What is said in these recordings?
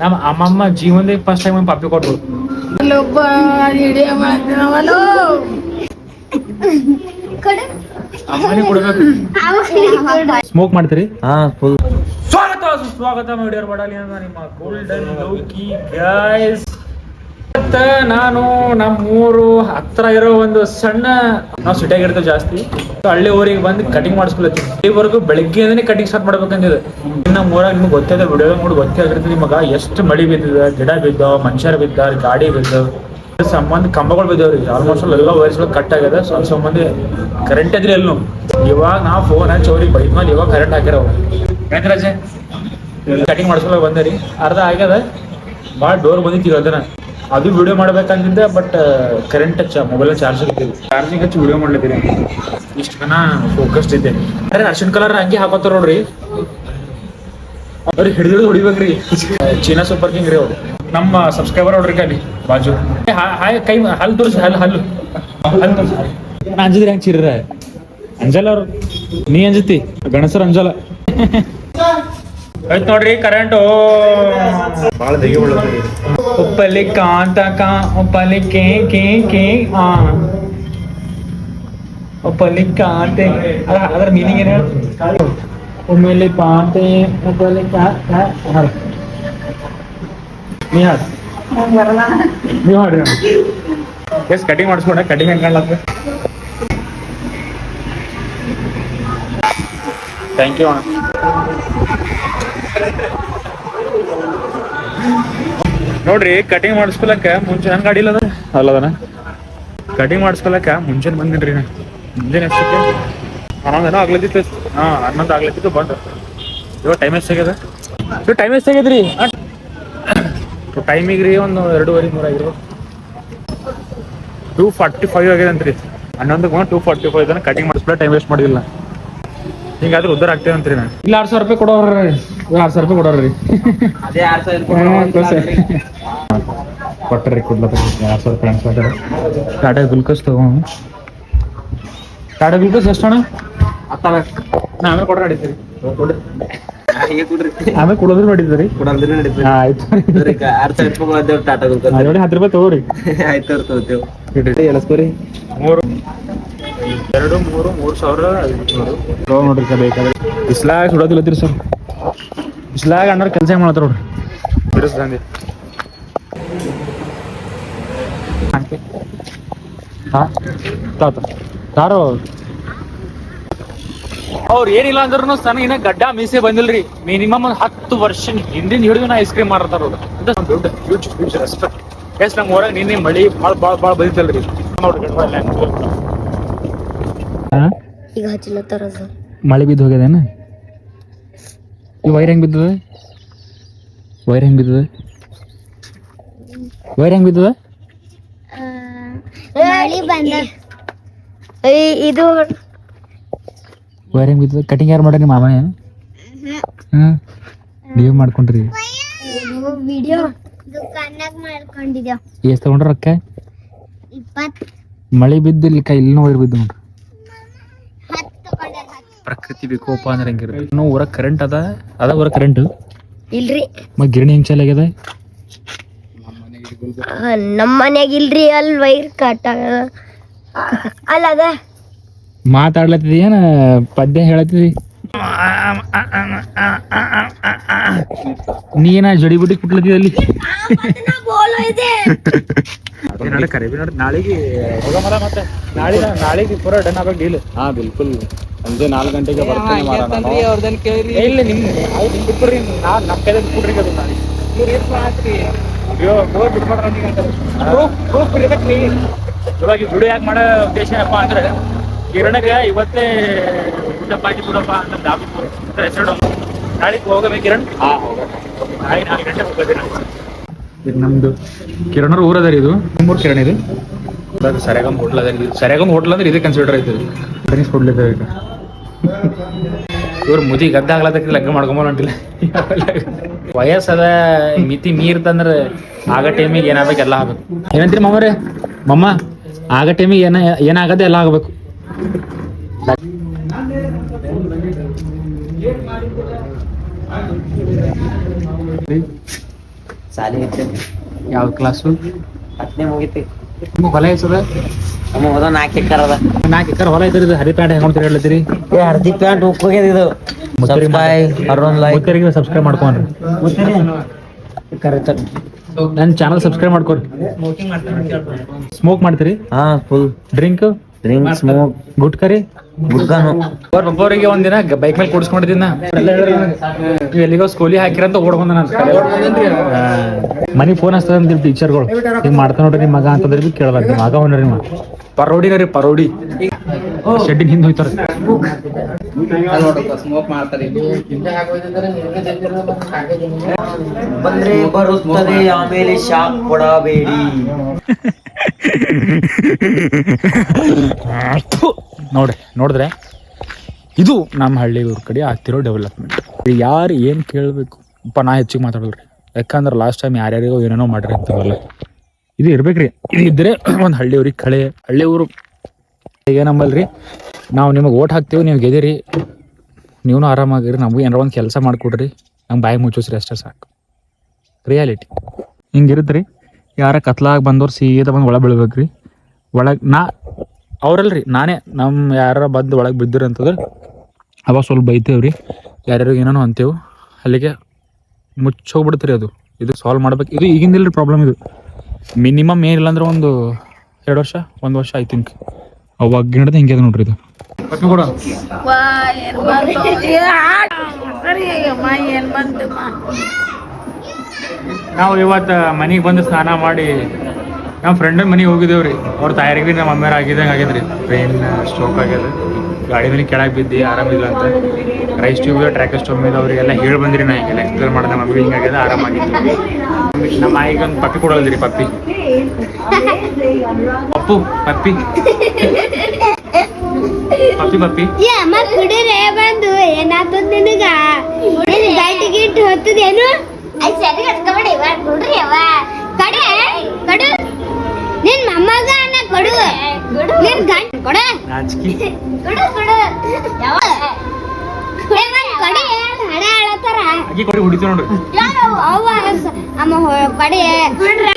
ನಮ್ಮ ಅಮ್ಮಮ್ಮ ಜೀವನದಾಗ ಫಸ್ಟ್ ಟೈಮ್ ಪಾಪಿ ಕೊಟ್ರು. ಇಲ್ಲೊಬ್ಬ ಹಿಡಿಯ ಮಾಡ್ತಾವನು ಅಮ್ಮನೇ ಕೊಡ್ಬೇಕು. ಸ್ಮೋಕ್ ಮಾಡ್ತೀರಿ? ಹಾ ಫುಲ್ ಸ್ವಾಗತ ಸುಸ್ವಾಗತ ಮಾಡಿಯರ್ ಮಾಡಲಿ ಅಂತ ನಿಮ್ಮ ಗೋಲ್ಡನ್ ಲೌಕಿ ಗೈಸ್ ಇವತ್ತ ನಾನು ನಮ್ಮೂರು ಹತ್ರ ಇರೋ ಒಂದು ಸಣ್ಣ, ನಾವು ಸಿಟಿಯಾಗ ಇರ್ತೇವೆ ಜಾಸ್ತಿ. ಹಳ್ಳಿ ಊರಿಗೆ ಬಂದು ಕಟಿಂಗ್ ಮಾಡಿಸ್ಕೊಳತ್ತೀವಿ ಇಲ್ಲಿವರೆಗೂ ಅಂದ್ರೆ ಕಟಿಂಗ್ ಸ್ಟಾರ್ಟ್ ಮಾಡ್ಬೇಕಂದಿದೆ ಇನ್ನು ಮೂರಾಗ ನಿಮ್ಗೆ ಗೊತ್ತಿದೆ ವಿಡಿಯೋ ನೋಡಿ ಗೊತ್ತೇ ಆಗಿರ್ತದೆ ನಿಮಗ. ಎಷ್ಟು ಮಳಿ ಬಿದ್ದಿದೆ, ಗಿಡ ಬಿದ್ದಾವ ಮನುಷ್ಯರು ಬಿದ್ದ, ಗಾಡಿ ಇದ್ರ ಸಂಬಂಧ ಕಂಬಗಳು ಬಿದ್ದಾವ್ರಿ. ಆಲ್ಮೋಸ್ಟ್ ಎಲ್ಲ ವೈರ್ಸ್ಗಳು ಕಟ್ ಆಗಿದೆ. ಸ್ವಲ್ಪ ಸಂಬಂಧ ಕರೆಂಟ್ ಇದ್ರಿ ಎಲ್ಲೂ. ಇವಾಗ ನಾ ಫೋನ್ ಹಚ್ಚಿ ಅವ್ರಿಗೆ ಮೇಲೆ ಇವಾಗ ಕರೆಂಟ್ ಹಾಕ್ಯಾರ ಕಟಿಂಗ್ ಮಾಡಿಸ್ಕೊಳಕ್ ಬಂದರಿ ಅರ್ಧ ಆಗ್ಯದ ಭಾಳ ಡೋರ್ ಬಂದಿತ್ತು ಅದನ್ನ ಅದು ವಿಡಿಯೋ ಮಾಡ್ಬೇಕಾಗಿದ್ದೆ ಬಟ್ ಕರೆಂಟ್ ಹಚ್ಚ ಮೊಬೈಲ್ ಚಾರ್ಜ್ ಚಾರ್ಜಿಂಗ್ ಹಚ್ಚಿ ವಿಡಿಯೋ ಮಾಡ್ಲತ್ತೀರಿ ಇಷ್ಟು ಜನ ಫೋಕಸ್ಡ್ ಇದ್ದೆ. ಅರೆ ಅರ್ಶನ್ ಕಲರ್ ಅಂಗಿ ಹಾಕೋತಾರ ನೋಡ್ರಿ. ಅವ್ರಿಗೆ ಹಿಡಿದು ಹೊಡಿಬೇಕ್ರಿ. ಚೀನಾ ಸೂಪರ್ ಕಿಂಗ್ ರೀ ಅವ್ರು. ನಮ್ಮ ಸಬ್ಸ್ಕ್ರೈಬರ್ ನೋಡ್ರಿ ಅಲ್ಲಿ ಬಾಜು. ಏ, ಹಾಯ್ ಕೈ ಹಲ್ ತೋರಿಸಿ ಹಲ್ ಹಲ್ಲು ಹಲ್ ತೋರಿಸಿ. ನಾ ಅಂಜಿದ್ರಿ ಹೆಂಗ್ ಚಿರ್ರ? ಅಂಜಲ್ಲ ಅವ್ರು. ನೀ ಅಂಜತಿ? ಗಣಸರ್ ಅಂಜಲ. ಆಯ್ತು ನೋಡ್ರಿ ಕರೆಂಟು ಭಾಳ ದಗಿ ಉಳ್ಳದ್ರಿ ಉಪ್ಪಲ್ಲಿ ಕಾಂತ ಕಾ ಉಪ್ಪಲ್ಲಿ ಕೇ ಕೇ ಕೇ ಆ ಉಪ್ಪಲ್ಲಿ ಕಾಂತೆ ಅದ ಅದರ ಮೀನಿಂಗ್ ಏನು ಹೇಳು ಉಮ್ಮೆಲ್ಲಿ ಪಾಂತೆ ಉಪ್ಪಲ್ಲಿ ಕಾ ಕಾ ಹಾಡು ನೀ ಹಾಡು ನೀವು ಹಾಡ್ರಿ ಎಸ್ ಕಟಿಂಗ್ ಮಾಡಿಸ್ಕೊಂಡೆ ಕಟಿಂಗ್ ಹೆಂಗ್ ಕಾಣ್ಲತ್ತ ಥ್ಯಾಂಕ್ ಯು ಅಣ್ಣ ನೋಡ್ರಿ ಕಟಿಂಗ್ ಮಾಡಿಸ್ಕೊಳಕ ಮುಂಚೆ ಹಂಗ ಗಾಡಿ ಅಲ್ಲ ಅಲ್ಲದನ ಕಟಿಂಗ್ ಮಾಡಿಸ್ಕೊಳಕ ಮುಂಚೆ ಬಂದಿನ್ರಿ ನಾ. ಮುಂಜಾನೆ ಎಷ್ಟಕ್ಕೆ ಹನ್ನೊಂದನ ಆಗ್ಲತ್ತಿತ್ತು. ಹಾ ಹನ್ನೊಂದು ಆಗ್ಲತ್ತಿತ್ತು ಬಂದ. ಇವಾಗ ಟೈಮ್ ಎಷ್ಟಾಗ್ಯದ ಇವ್ ಟೈಮ್ ಎಷ್ಟಾಗ್ಯದ್ರಿ ಟೈಮಿಗೆ ರೀ ಒಂದು ಎರಡೂವರೆ ಮೂರು ಆಗಿರ್ಬೋದು ಟೂ ಫಾರ್ಟಿ ಫೈವ್ ಆಗ್ಯದ ಅಂತ್ರಿ ಹನ್ನೊಂದಕ್ಕೆ ಬಂದು ಟೂ ಫಾರ್ಟಿ ಫೈವ್ ಇದನ್ನ ಕಟಿಂಗ್ ಮಾಡಿಸ್ಬಿಟ್ಟು ಟೈಮ್ ವೇಸ್ಟ್ ಮಾಡಿಲ್ಲ ಹಿಂಗಾದ್ರೆ ಉದ್ದಾರ ಆಗ್ತೇವೆ ಅಂತ್ರಿ ನಾನು ಇಲ್ಲ ಆರು ಸಾವಿರ ರೂಪಾಯಿ ಕೊಡೋರ್ರಿ. ಆರು ಸಾವಿರ ರೂಪಾಯಿ ಆರ್ ಸಾವಿರ ಕೊಟ್ಟರಿ ಕೊಡ್ಲತ್ತ ಎರಡು ಸಾವಿರ ರೂಪಾಯಿ ಅನ್ಸ್ಕೊತಾರೆ ಟಾಟಾ ಗ್ಲುಕೋಸ್ ತಗೊಂಡು ಟಾಟಾ ಗ್ಲುಕೋಸ್ ಎಷ್ಟು ಅಣ್ಣ? ನಾ ಆಮೇಲೆ ಕೊಡ್ರಿ ನಡೀತೀರಿ. ಹೀಗೆ ಕೊಡ್ರಿ. ಆಮೇಲೆ ಕೊಡೋದ್ರು ನಡೀತೀರಿ ಆರ್ ನೋಡಿ ಹತ್ತು ರೂಪಾಯಿ ತಗೋರಿ. ಆಯ್ತು ತಗೋತೇವೆ. ಇಡ್ರಿ. ಎಳಸ್ಕೋರಿ. ಮೂರು. ಎರಡು ಮೂರು ಮೂರು ಸಾವಿರ ನೋಡ್ರಿ ಸರ್ ಬೇಕಾದ್ರೆ. ಬಿಸ್ಲಾಗ ಸುಡೋದಿಲ್ಲತ್ತೀರಿ ಸರ್. ಬಿಸ್ಲಾಗ ಅಣ್ಣವ್ರು ಕೆಲಸ ಮಾಡ್ತಾರ ನೋಡ್ರಿ. ಬಿಡಿಸ್ದಂಗೆ ಹಾ? ತಾತ. ತಾರೋ ಅವ್ರು ಏನಿಲ್ಲ ಅಂದ್ರೂ ಸಣ್ಣ ಇನ್ನ ಗಡ್ಡ ಮೀಸೆ ಬಂದಿಲ್ರಿ. ಮಿನಿಮಮ್ ಒಂದ್ ಹತ್ತು ವರ್ಷ ಹಿಂದಿನ ಹಿಡಿದು ನಾ ಐಸ್ ಕ್ರೀಮ್ ಒಂದ್ ದೊಡ್ಡ. ಹ್ಯೂಜ್ ಹ್ಯೂಜ್ ರೆಸ್ಪೆಕ್ಟ್ ಎಸ್ ನಮ್ ಊರಾಗ ನಿನ್ನೆ ಮಳಿ ಭಾಳ ಭಾಳ ಭಾಳ ಬಂದಿತ್ತಲ್ರಿ. ನೋಡ್ರಿ. ಈಗ ಹಚ್ಚಿಲ್ಲ ಮಳೆ ಬಿದ್ದು ಹೋಗ್ಯದೇನ? ವೈರ್ ಹೆಂಗ್ ಬಿದ್ದದ? ವೈರ್ ಹೆಂಗ್ ಬಿದ್ದದ? ವೈರ್ ಹೆಂಗ್ ಬಿದ್ದದ? ಇದು ವೈರ್ ಹೆಂಗ್ ಬಿದ್ದದ? ಕಟಿಂಗ್ ಯಾರು ಮಾಡ್ರಿ ನಿಮ್ಮ ಮಾಮನೇ? ಹ್ಮ್. ನೀವು ಮಾಡ್ಕೊಂಡ್ರಿ. ವಿಡಿಯೋ ದುಕಾನಾಗ ಮಾಡ್ಕೊಂಡಿದ್ದೇವ್ ಎಷ್ಟ್ ತಗೊಂಡ್ರ ರೊಕ್ಕ? ಮಳಿ ಮಳೆ ಬಿದ್ದು ಇಲ್ಲಿ ಕೈ ಇಲ್ಲಿ ವೈರ್ ಬಿದ್ದು ನೋಡ್ರಿ. ಪ್ರಕೃತಿ ವಿಕೋಪ ಅಂದ್ರೆ ಹಂಗಿರ ಇನ್ನು ಊರಾಗ ಕರೆಂಟ್ ಅದ? ಅದ ಊರ ಕರೆಂಟ್ ಇಲ್ರಿ. ಮ ಗಿರಣಿ ಹೆಂಗ್ ಚಾಲಾಗ್ಯದ ನಮ್ಮ ಮನ್ಯಾಗ ಇಲ್ರಿ ಅಲ್ ವೈರ್ ಕಟ್ ಅಲ್ಲ ಅದ. ಮಾತಾಡ್ಲತ್ತಿದ ಏನ? ಪದ್ಯ ಹೇಳತ್ತಿದಿ? ನೀನ ಜಡಿ ಬುಡಿ ಕುಟ್ಲತ್ತಿದ ಅಲ್ಲಿ? ನಾಳೆಗೆ ಹೋಗಮಲ್ಲ ಮತ್ತೆ ನಾಳೆ ನಾಳೆಗೆ ಪೂರ ಡನ್ ಆಗ್ಬೇಕು ಡೀಲ್ ಹಾ ಬಿಲ್ಕುಲ್. ಸಂಜೆ ನಾಲ್ಕು ಗಂಟೆಗೆ ಬರ್ತೀನಿ ಮಾರ ನಾನು ಏ, ಇಲ್ಲ ನಿಮ್ಗೆ ಅವ್ರು ನಿಮ್ ಬಿಟ್ಬಿಡ್ರಿ ನಾ ನಮ್ಮ ಕೈದಾಗ ಬಿಟ್ಬಿಡ್ರಿ ಅದು ನಾಳೆ ಅಯ್ಯೋ ಹೋಗಿ ಬಿಟ್ಬಿಡ್ರಿ ನನಗೆ ಅಂತ. Proof- proof ಇರ್ಬೇಕ್ರಿ. ಇವಾಗ ದುಡಿ ಯಾಕೆ ಮಾಡೋ ಉದ್ದೇಶ ಏನಪ್ಪ ಅಂದ್ರೆ ಕಿರಣಗ ಇವತ್ತೇ ಊಟಪ್ಪ ಆಗಿ ಬಿಡಪ್ಪ ಅಂತ ದಾಬಿ ಹೆಸರು ನಾಳೆಗೆ ಹೋಗಬೇಕು ಕಿರಣ್? ಹಾ ಹೋಗ. ನಾಳೆ ನಾಲ್ಕು ಗಂಟೆ ಹೋಗೋದಿನ ಇದು ನಮ್ದು ಕಿರಣರು ಊರ ಅದರಿ ಇದು. ನಿಮ್ಮೂರ್ ಕಿರಣ್ ಇದು? ಸರಿಯಾಗಮ್ ಹೋಟ್ಲ್ ಅದ. ಇದು ಸರಿಯಾಗಮ್ ಹೋಟ್ಲ್ ಅಂದ್ರೆ ಇದೇ ಕನ್ಸಿಡರ್ ಆಯ್ತು ಹೋಟ್ಲ್ ಇದೆ ಈಗ. ಇವ್ರು ಮುದಿ ಗದ್ದ ಆಗ್ಲತ್ತಕ್ಕೆ ಲಗ್ನ ಮಾಡ್ಕೊಂಬಲ್ಲ ಹೊಂಟಿಲ್ಲ. ವಯಸ್ಸದ ಮಿತಿ ಮೀರ್ತಂದ್ರೆ ಆಗ ಟೈಮಿಗೆ ಏನಾಗಬೇಕು ಎಲ್ಲ ಆಗ್ಬೇಕು. ಏನಂತೀರಿ ಮಮ್ಮರೇ ಮಮ್ಮ ಆಗ ಟೈಮಿಗೆ ಏನ ಏನಾಗದೆ ಎಲ್ಲ ಆಗಬೇಕು. ಯಾವ ಕ್ಲಾಸು ಹತ್ತನೇ ಮುಗಿತಿ. ನಿಮ್ಗೆ ಹೊಲ ಹೆಸದ ನಮ್ಮ ಹೋದ ನಾಲ್ಕು ಎಕರ್ ಅದ ನಾಲ್ಕು ಎಕರೆ ಹೊಲ ಐತ್ರಿ ಹರಿ ಪ್ಯಾಂಟ್ ಹೆಂಗ್ ತಿರ್ಗಾಡ್ಲತ್ತೀರಿ ಏ ಹರ್ದಿ ಪ್ಯಾಂಟ್ ಉಕ್ಕೋಗ್ಯದ ಇದು. ಮುತ್ತರಿ ಸಬ್ಸ್ಕ್ರೈಬ್ ಅರೌಂಡ್ ಲೈಕ್ ಮುತ್ತರಿಗೆ ಸಬ್ಸ್ಕ್ರೈಬ್ ಮಾಡ್ಕೊಂಡ್ರಿ ಕರೆಕ್ಟ್ ನನ್ನ ಚಾನಲ್ ಸಬ್ಸ್ಕ್ರೈಬ್ ಮಾಡ್ಕೊರಿ. ಸ್ಮೋಕ್ ಮಾಡ್ತೀರಿ? ಹಾ ಫುಲ್ ಡ್ರಿಂಕ್ ಡ್ರಿಂಕ್ ಸ್ಮೋಕ್ ಗುಟ್ಕರಿ ಗುಡ್ಗಾನು ಒಬ್ಬರಿಗೆ ಒಂದಿನ ಬೈಕ್ ಮೇಲೆ ಕೂಡಿಸ್ಕೊಂಡಿದ್ದೀನಿ ನೀವು ಎಲ್ಲಿಗೋ ಸ್ಕೂಲಿ ಹಾಕಿರಂತ ಓಡ್ಕೊಂಡ ನಾನು. ಮನಿ ಫೋನ್ ಹಚ್ತದ ಅಂತ ಟೀಚರ್ಗಳು ಹಿಂಗ್ ಮಾಡ್ತಾ ನೋಡ್ರಿ ನಿಮ್ಮ ಮಗ ಅಂತಂದ್ರೆ ಬಿ ಕೇಳಲ್ಲ. ನಿಮ್ಮ ಮಗ ಹೊನ್ರಿ ನಿಮ್ಮ. ಪರೋಡಿ ರೀ ಪರೋಡಿ. ಶೆಡ್ಡಿನ ಹಿಂದೆ ಹೋಯ್ತಾರ ಬಂದ್ರೆ ಬರುತ್ತದೆ ಆಮೇಲೆ ಶಾಕ್ ಕೊಡಬೇಡಿ. ನೋಡ್ರಿ ನೋಡಿದ್ರೆ ಇದು ನಮ್ಮ ಹಳ್ಳಿ ಊರ್ ಕಡೆ ಆಗ್ತಿರೋ ಡೆವಲಪ್ಮೆಂಟ್ ಯಾರು ಏನು ಕೇಳಬೇಕು? ಅಪ್ಪ ನಾ ಹೆಚ್ಚಿಗೆ ಮಾತಾಡಲ್ರಿ. ಯಾಕಂದ್ರೆ ಲಾಸ್ಟ್ ಟೈಮ್ ಯಾರ್ಯಾರಿಗೋ ಏನೇನೋ ಮಾಡ್ರಿ ಇದು ಇರ್ಬೇಕ್ರಿ. ಇದು ಇದ್ರೆ ಒಂದು ಹಳ್ಳಿ ಊರಿಗೆ ಕಳೆ ಹಳ್ಳಿ ಊರು ಏನಂಬಲ್ರಿ ನಾವು ನಿಮಗೆ ಓಟ್ ಹಾಕ್ತೀವಿ, ನೀವು ಗೆದಿರಿ. ನೀವು ಆರಾಮಾಗಿರಿ, ನಮಗೂ ಏನಾರ ಒಂದು ಕೆಲಸ ಮಾಡಿಕೊಡ್ರಿ. ನಮ್ಗೆ ಬಾಯಿ ಮುಚ್ಚಿಸ್ರಿ ಅಷ್ಟೇ ಸಾಕು. ರಿಯಾಲಿಟಿ ಹಿಂಗಿರುತ್ತೆ ಯಾರ ಕತ್ಲಾಗಿ ಬಂದವ್ರು ಸೀದಾ ಬಂದು ಒಳಗೆ ಬೀಳ್ಬೇಕ್ರಿ. ಒಳಗೆ ನಾ, ಅವ್ರಲ್ರಿ, ನಾನೇ ನಮ್ಮ ಯಾರ ಬಂದು ಒಳಗೆ ಬಿದ್ದಿರಿ ಅಂತಂದ್ರೆ ಅವಾಗ ಸ್ವಲ್ಪ ಬೈತೇವ್ರಿ. ಯಾರ್ಯಾರು ಏನೇನೋ ಅಂತೇವು. ಅಲ್ಲಿಗೆ ಮುಚ್ಚೋಗ್ಬಿಡ್ತೀರಿ ಅದು. ಇದು ಸಾಲ್ವ್ ಮಾಡ್ಬೇಕು. ಇದು ಈಗಿಂದಿಲ್ರಿ ಪ್ರಾಬ್ಲಮ್ ಇದು. ಮಿನಿಮಮ್ ಏನಿಲ್ಲ ಅಂದ್ರೆ ಒಂದು ಎರಡು ವರ್ಷ ಒಂದು ವರ್ಷ ಐ ಥಿಂಕ್ ಅವಾಗ ಗಿಡದ ಹಿಂಗೆ ಅದ ನೋಡ್ರಿ ಇದು. ಕೊಡು. ನಾವು ಇವತ್ತು ಮನೆಗೆ ಬಂದು ಸ್ನಾನ ಮಾಡಿ ನಮ್ಮ ಫ್ರೆಂಡ್ ಮನೆಗೆ ಹೋಗಿದ್ದೇವ್ರಿ. ಅವ್ರ ತಯಾರಿಗೆ ಭೀ ನಮ್ಮ ಅಮ್ಮರ ಆಗಿದಂಗೆ ಆಗಿದ್ರಿ. ಟ್ರೈನ್ ಸ್ಟ್ರೋಕ್ ಆಗ್ಯದ. ಗಾಡಿ ಮೇಲೆ ಕೆಳಗೆ ಬಿದ್ದು ಆರಾಮಿಲ್ಲ ಅಂತ. ರೈಸ್ ಟ್ಯೂಬ್ ಟ್ರ್ಯಾಕ್ ಸ್ಟೋವ್ ಮೇಲೆ ಅವರಿಗೆಲ್ಲ ಹೇಳಿ ಬಂದ್ರಿ ನಾ ಹಿಂಗೆಲ್ಲ ಎಕ್ಸ್ಪ್ಲೇನ್ ಮಾಡಿದೆ ಮಮ್ಮಿ ಹಿಂಗೆ ಆಗ್ಯದ ಆರಾಮಾಗಿತ್ತು ನಮ್ಮ ಆಯಿಗೆ ಒಂದು ಪಪ್ಪಿ ಕೊಡಲ್ರಿ ಪಪ್ಪಿ. ಪಪ್ಪು ಪಪ್ಪಿ. ಪಪ್ಪಿ ಪಪ್ಪಿ. ಕುಡಿರೆ ಬಂದು. ಏನಾಗ್ತದ ನಿನಗ? ನಿನ್ ಗಂಟೆ ಗಿಟ್ಟು ಹೊತ್ತದೇನು ಐ ಸರಿ ಕಟ್ಕೊಬೇಡಿ ಇವ ಕುಡ್ರಿ ಅವ. ಕಡೆ ಕಡು. ನಿನ್ ಮೊಮ್ಮಗ ಅನ್ನ ಕೊಡು. ನಿನ್ ಗಂಟ್ ಕೊಡ. ಕೊಡು ಕೊಡು. ಅಕ್ಕಿ ಕೊಡಿ ಹುಡಿತು ನೋಡ್ರಿ ಅವ್ವ ಅಮ್ಮ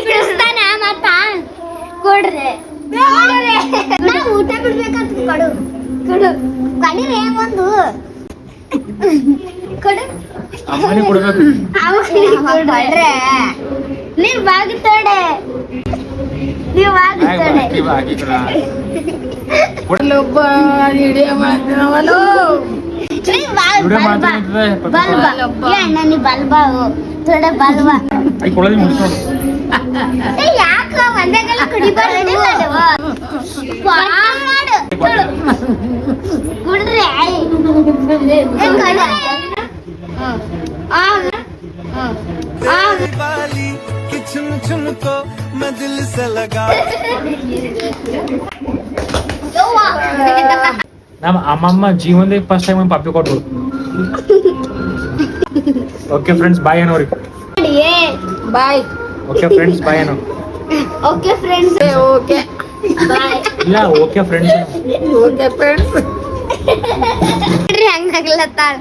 ಕ್ರಿಸ್ತಾನ ಮತ್ತ ಕೊಡ್ರಿ. ನಾ ಊಟ ಬಿಡ್ಬೇಕಂತ ಕೊಡು. ಕೊಡು. ಕಡಿರೆ ಒಂದು. ಕೊಡು. ಅಮ್ಮನೇ ಕೊಡ್ಬೇಕು. ಕೊಡ್ರೆ. ನೀವ್ ಬಾಗುತ್ತಾಡೆ ನೀವ್ ಬಾಗುತ್ತಾಡೆ ಹಾಕಿ ಬಾ, ಹಾಕಿ चुम चुम को मैं दिल से लगा ನಮ್ಮ ಅಮ್ಮಮ್ಮ ಜೀವನದ ಫಸ್ಟ್ ಟೈಮ್ ಪಪ್ಪಿ ಕೊಟ್ರು ಓಕೆ ಫ್ರೆಂಡ್ಸ್ ಬಾಯ್ ಅನ್ನೋರಿ ಏ, ಬಾಯ್ ಓಕೆ ಫ್ರೆಂಡ್ಸ್ ಬಾಯ್ ಅನ್ನೋ ಓಕೆ ಫ್ರೆಂಡ್ಸ್ ಓಕೆ ಬಾಯ್ ಇಲ್ಲ ಓಕೆ ಫ್ರೆಂಡ್ಸ್ ಓಕೆ ಫ್ರೆಂಡ್ಸ್ ಹಂಗ ನಗ್ಲತ್ತಾಳ.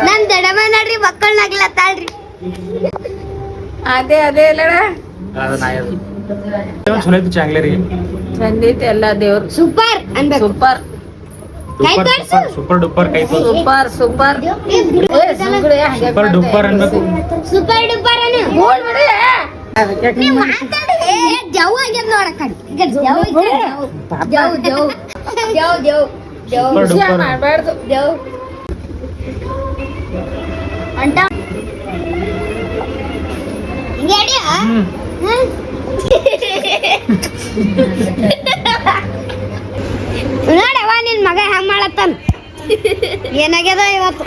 ನಮ್ ದಡಮ ನೋಡ್ರಿ ಮಕ್ಕಳು ನಗ್ಲತ್ತಾಳ್ರಿ. ಅದೇ ಅದೇ ಇಲ್ಲ ಚಲೋ ಐತಿ ಚಾಂಗ್ಲೇರಿ. ಚಂದಿತ್ತು ಎಲ್ಲ ದೇವ್ರು. ಸೂಪರ್ ಅನ್ಬೇಕು. ಸೂಪರ್. ಸೂಪರ್ ಡೂಪರ್ ಕೈ ಸೂಪರ್ ಸೂಪರ್. ಸೂಪರ್ ಡೂಪರ್ ಅನ್ಬೇಕು. ಸೂಪರ್ ಡೂಪರ್ ಅನ್ನು. ಬಿಡು ನೀವ್ ಜವ್ ಆಗ್ಯದ ಜವ್ ಜವ್ ಜವ್. ಜವ್ ಜವ್. ಜವ್ ಸೂಪರ್ ಡೂಪರ್. ಮಾಡ್ಬಾರ್ದು. ಜವ್. ಅಂಟ. ಹಿಂಗೆ ಅಡಿಯ? ಹ್ಮ್. ನೋಡವ ನಿನ್ ಮಗ ಹೆಂಗ್ ಮಾಡತ್ತಾನ? ಏನಾಗ್ಯದ ಇವತ್ತು?